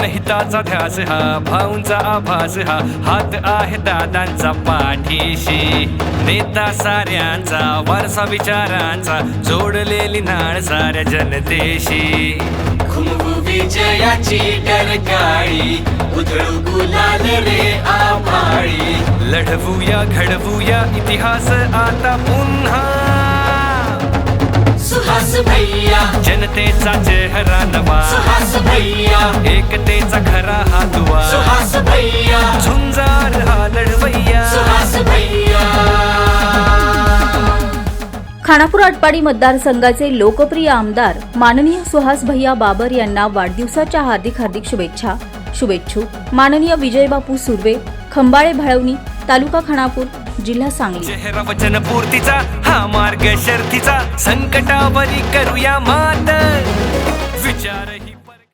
हिताचा ध्यास हा भाऊंचा आभास हा. हात आहे दादांचा पाठीशी. नेता साऱ्यांचा वारसा विचारांचा जोडलेली नाळ साऱ्या जनतेशी. विजयाची डरकाळी उधळू गुलाल रे आभाळी. लढवूया घडवूया इतिहास आता पुन्हा. सुहास भैया। जनतेचा चेहरा नवा। सुहास भैया। एकतेचा खरा हा दुवा सुहास भैया। झुंजार हा लढवैया। सुहास भैया। खानापूर आटपाडी मतदारसंघाचे लोकप्रिय आमदार माननीय सुहास भैया बाबर यांना वाढदिवसाच्या हार्दिक हार्दिक शुभेच्छा शुभेच्छुक. माननीय विजयबापू सुर्वे खंबाळे भाळवणी तालुका खानापूर जिल्हा सांगली. चेहरा वचन पूर्तीचा हा मार्ग शर्तीचा संकटावरी करूया मात.